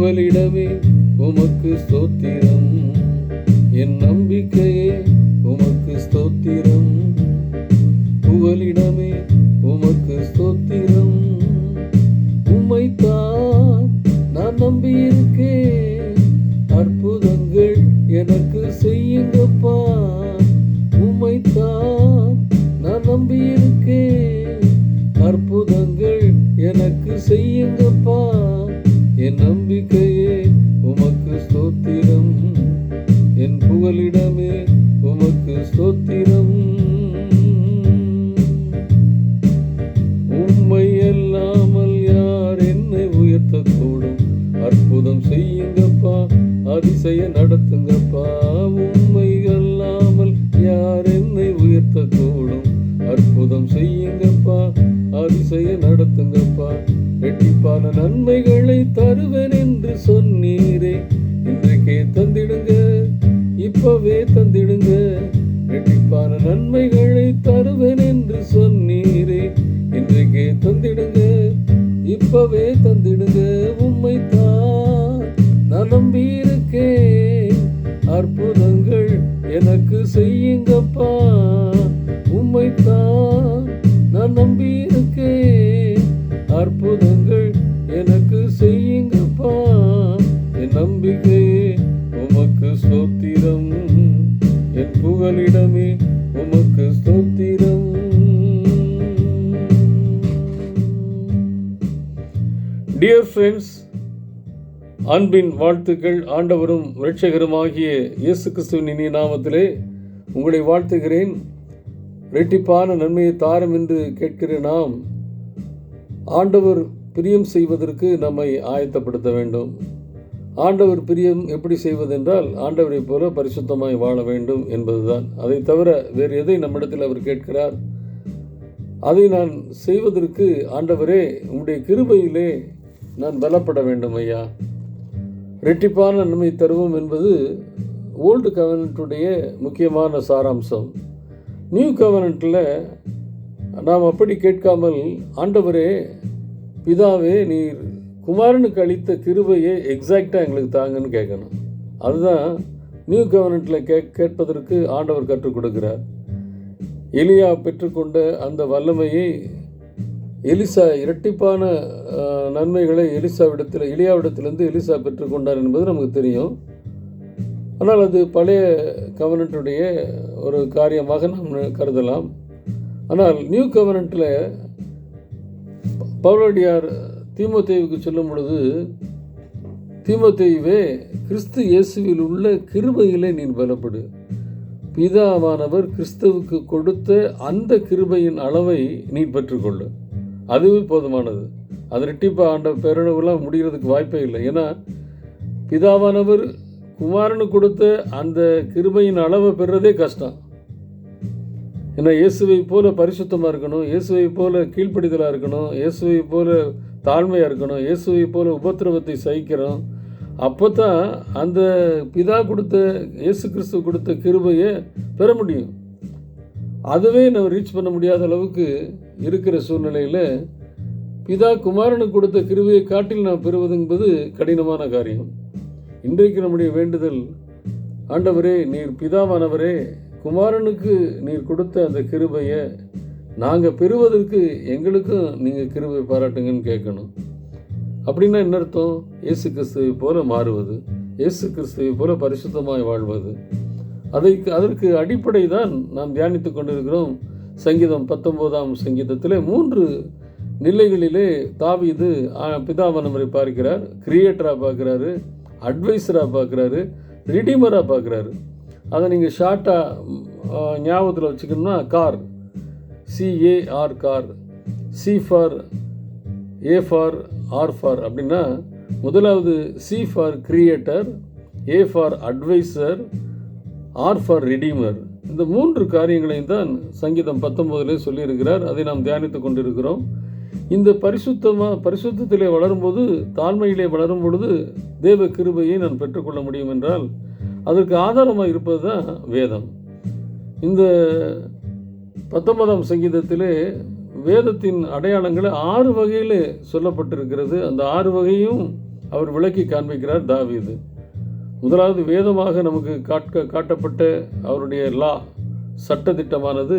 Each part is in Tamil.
புகலிடமே உமக்கு ஸ்தோத்திரம். என் நம்பிக்கையே உமக்கு ஸ்தோத்திரம். புகலிடமே உமக்கு ஸ்தோத்திரம். உம்மைத்தான் நான் நம்பியிருக்கேன். அற்புதங்கள் எனக்கு செய்யுங்கள். என் உமக்கு ஸ்தோத்திரம் உம்மை அல்லாமல் யார் என்னை உயர்த்தக்கூடும்? அற்புதம் செய்யுங்கப்பா அதிசய நடத்துங்கப்பா. உம்மை அல்லாமல் யார் என்னை உயர்த்தக்கூடும்? அற்புதம் செய்யுங்கப்பா அதிசய நடத்துங்கப்பா. ரெட்டிப்பான நன்மைகளை தருவேன் என்று சொன்ன இப்பவே தந்திடுங்க. இரட்டிப்பான நன்மைகளை தருவேன் என்று சொன்னீரே. இன்றைக்கே தந்திடுங்க. இப்பவே தந்திடுங்க. உம்மை தான் நான் நம்பியிருக்கேன். அற்புதங்கள் எனக்கு செய்யுங்கப்பா. உம்மை தான் டியர் ஃப்ரெண்ட்ஸ் அன்பின் வாழ்த்துக்கள் ஆண்டவரும் இரட்சகருமாகிய இயேசு கிறிஸ்துவின் இனிய நாமத்திலே உங்களை வாழ்த்துகிறேன். ரெட்டிப்பான நன்மையை தாரம் என்று கேட்கிற நாம் ஆண்டவர் பிரியம் செய்வதற்கு நம்மை ஆயத்தப்படுத்த வேண்டும். ஆண்டவர் பிரியம் எப்படி செய்வதென்றால் ஆண்டவரைப் போல பரிசுத்தமாய் வாழ வேண்டும் என்பதுதான். அதை தவிர வேறு எதை நம்மிடத்தில் அவர் கேட்கிறார்? அதை நான் செய்வதற்கு ஆண்டவரே உங்களுடைய கிருபையிலே நான் பலப்பட வேண்டும் ஐயா. ரெட்டிப்பான நன்மை தருவோம் என்பது ஓல்டு கவர்னட்டுடைய முக்கியமான சாராம்சம். நியூ கவர்னட்டில் நாம் அப்படி கேட்காமல் ஆண்டவரே பிதாவே நீர் குமாரனுக்கு அளித்த கிருபையை எக்ஸாக்டாக எங்களுக்கு தாங்கன்னு கேட்கணும். அதுதான் நியூ கவர்னட்டில் கே கேட்பதற்கு ஆண்டவர் கற்றுக் கொடுக்கிறார். எலியா பெற்றுக்கொண்ட அந்த வல்லமையை எலிசா இரட்டிப்பான நன்மைகளை எலிசாவிடத்தில் எலியாவிடத்திலிருந்து எலிசா பெற்றுக்கொண்டார் என்பது நமக்கு தெரியும். ஆனால் அது பழைய கவனட்டுடைய ஒரு காரியமாக நாம் கருதலாம். ஆனால் நியூ கவர்னட்டில் பவுலடியார் தீமோத்தேவுக்கு சொல்லும் பொழுது தீமோத்தேயுவே கிறிஸ்து இயேசுவில் உள்ள கிருபையிலே நீ பலப்படு. பிதாவானவர் கிறிஸ்துவுக்கு கொடுத்த அந்த கிருபையின் அளவை நீ பெற்றுக்கொள்ளு. அதுவே போதுமானது. அது ரெட்டிப்பா ஆண்ட பேரளவுலாம் முடிகிறதுக்கு வாய்ப்பே இல்லை. ஏன்னா பிதாவானவர் குமாரனு கொடுத்த அந்த கிருபையின் அளவை பெறுறதே கஷ்டம். ஏன்னா இயேசுவை போல பரிசுத்தமாக இருக்கணும் இயேசுவை போல கீழ்ப்படிதலாக இருக்கணும் இயேசுவை போல தாழ்மையாக இருக்கணும் இயேசுவை போல உபத்திரவத்தை சகிக்கிறோம். அப்போ தான் அந்த பிதா கொடுத்த இயேசு கிறிஸ்து கொடுத்த கிருபையை பெற முடியும். அதுவே நம்ம ரீச் பண்ண முடியாத அளவுக்கு இருக்கிற சூழ்நிலையில் பிதா குமாரனுக்கு கொடுத்த கிருவையை காட்டில் நாம் பெறுவது என்பது கடினமான காரியம். இன்றைக்கு நம்முடைய வேண்டுதல் ஆண்டவரே நீர் பிதாவானவரே குமாரனுக்கு நீர் கொடுத்த அந்த கிருபையை நாங்கள் பெறுவதற்கு எங்களுக்கும் நீங்கள் கிருபை பாராட்டுங்கன்னு கேட்கணும். அப்படின்னா என்ன அர்த்தம்? இயேசு கிறிஸ்துவை போல மாறுவது இயேசு கிறிஸ்துவை போல பரிசுத்தமாய் வாழ்வது. அதை அதற்கு அடிப்படை தான் நாம் தியானித்து கொண்டிருக்கிறோம். சங்கீதம் பத்தொம்போதாம் சங்கீதத்திலே மூன்று நிலைகளிலே தாவிது ஆ, பிதாவானவரை பார்க்கிறார் கிரியேட்டராக பார்க்குறாரு அட்வைஸராக பார்க்குறாரு ரிடீமராக பார்க்குறாரு. அதை நீங்கள் ஷார்ட்டாக ஞாபகத்தில் வச்சுக்கணும்னா car. C A R car. C for A for R for அப்படின்னா முதலாவது C for creator A for advisor R for redeemer இந்த மூன்று காரியங்களையும் தான் சங்கீதம் பத்தொம்போதிலே சொல்லியிருக்கிறார். அதை நாம் தியானித்து கொண்டிருக்கிறோம். இந்த பரிசுத்தமாக பரிசுத்தத்திலே வளரும்போது தாழ்மையிலே வளரும் பொழுது தேவ கிருபையை நான் பெற்றுக்கொள்ள முடியும் என்றால் அதற்கு ஆதாரமாக இருப்பது தான் வேதம். இந்த பத்தொன்பதாம் சங்கீதத்திலே வேதத்தின் அடையாளங்களை ஆறு வகையில் சொல்லப்பட்டிருக்கிறது. அந்த ஆறு வகையும் அவர் விளக்கி காண்பிக்கிறார் தாவீது. முதலாவது வேதமாக நமக்கு காட்ட காட்டப்பட்ட அவருடைய லா சட்டத்திட்டமானது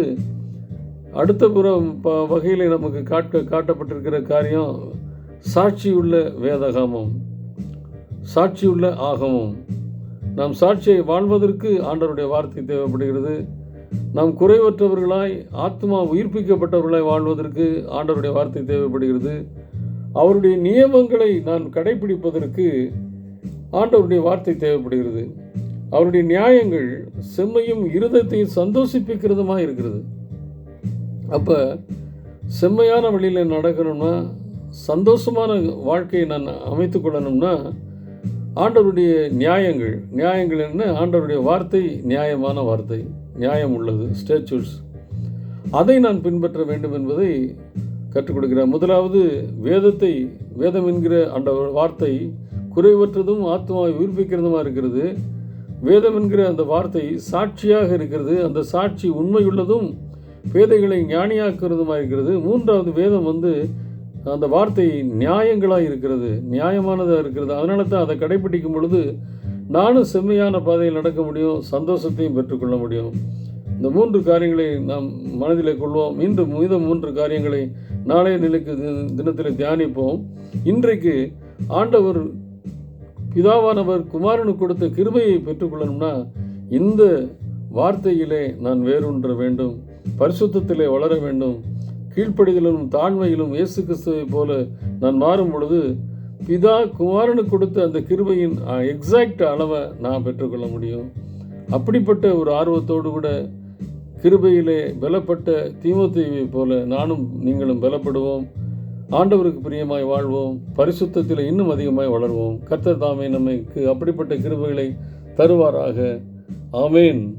அடுத்த புறம் ப வகையில் நமக்கு காட்ட காட்டப்பட்டிருக்கிற காரியம் சாட்சியுள்ள வேதகாமம் சாட்சியுள்ள ஆகமம். நாம் சாட்சியை வாழ்வதற்கு ஆண்டவருடைய வார்த்தை தேவைப்படுகிறது. நாம் குறைவற்றவர்களாய் ஆத்மா உயிர்ப்பிக்கப்பட்டவர்களாய் வாழ்வதற்கு ஆண்டவருடைய வார்த்தை தேவைப்படுகிறது. அவருடைய நியமங்களை நான் கடைபிடிப்பதற்கு ஆண்டவருடைய வார்த்தை தேவைப்படுகிறது. அவருடைய நியாயங்கள் செம்மையும் இருதயத்தையும் சந்தோஷிப்பிக்கிறதுமாக இருக்கிறது. அப்போ செம்மையான வழியில் நடக்கணும்னா சந்தோஷமான வாழ்க்கையை நான் அமைத்து கொள்ளணும்னா ஆண்டவருடைய நியாயங்கள் நியாயங்கள் என்ன? ஆண்டவருடைய வார்த்தை நியாயமான வார்த்தை நியாயம் உள்ளது ஸ்டேச்சூஸ் அதை நான் பின்பற்ற வேண்டும் என்பதை கற்றுக் கொடுக்கிறார். முதலாவது வேதத்தை வேதம் என்கிற அந்த வார்த்தை குறைவற்றதும் ஆத்மாவை உயிர்ப்பிக்கிறதுமா இருக்கிறது? வேதம் என்கிற அந்த வார்த்தை சாட்சியாக இருக்கிறது. அந்த சாட்சி உண்மையுள்ளதும் பேதைகளை ஞானியாக்குறதுமா இருக்கிறது. மூன்றாவது வேதம் வந்து அந்த வார்த்தை நியாயங்களாக இருக்கிறது. நியாயமானதாக இருக்கிறது. அதனால தான் அதை கடைபிடிக்கும் பொழுது நானும் செம்மையான பாதையில் நடக்க முடியும் சந்தோஷத்தையும் பெற்றுக்கொள்ள முடியும். இந்த மூன்று காரியங்களை நாம் மனதில் கொள்வோம். மீண்டும் மீத மூன்று காரியங்களை நாளைய நிலைக்கு தினத்தில் தியானிப்போம். இன்றைக்கு ஆண்டவர் பிதாவானவர் குமாரனுக்கு கொடுத்த கிருபையை பெற்றுக்கொள்ளணும்னா இந்த வார்த்தையிலே நான் வேரூன்ற வேண்டும் பரிசுத்தத்திலே வளர வேண்டும் கீழ்ப்படிதலும் தாழ்மையிலும் இயேசு கிறிஸ்துவை போல நான் மாறும் பொழுது பிதா குமாரனுக்கு கொடுத்த அந்த கிருபையின் எக்ஸாக்ட் அளவை நான் பெற்றுக்கொள்ள முடியும். அப்படிப்பட்ட ஒரு ஆர்வத்தோடு கூட கிருபையிலே பலப்பட்ட தீமத்தீவை போல நானும் நீங்களும் பலப்படுவோம். ஆண்டவருக்கு பிரியமாய் வாழ்வோம். பரிசுத்தத்தில் இன்னும் அதிகமாய் வளர்வோம். கர்த்தர் தாமே நமக்கு அப்படிப்பட்ட கிருபைகளை தருவாராக. ஆமேன்.